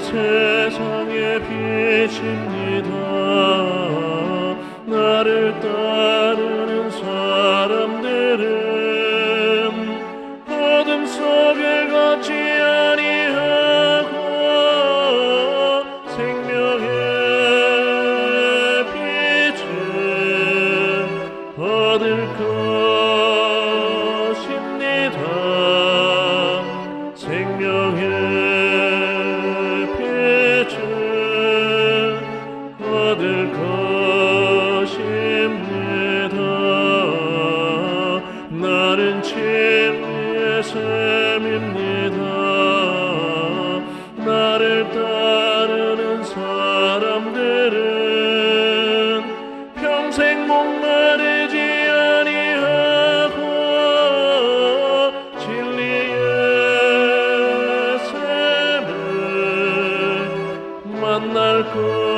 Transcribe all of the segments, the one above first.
세상에 빛입니다. 나를 따르는 사람들은 어둠 속에 걷지 아니하고 생명의 빛을 얻을 것입니다. 받을 것입니다. 나는 침례샘입니다. 나를 따르는 사람들은 평생 목마르지 아니하고 진리의 샘을 만날 것.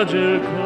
fragile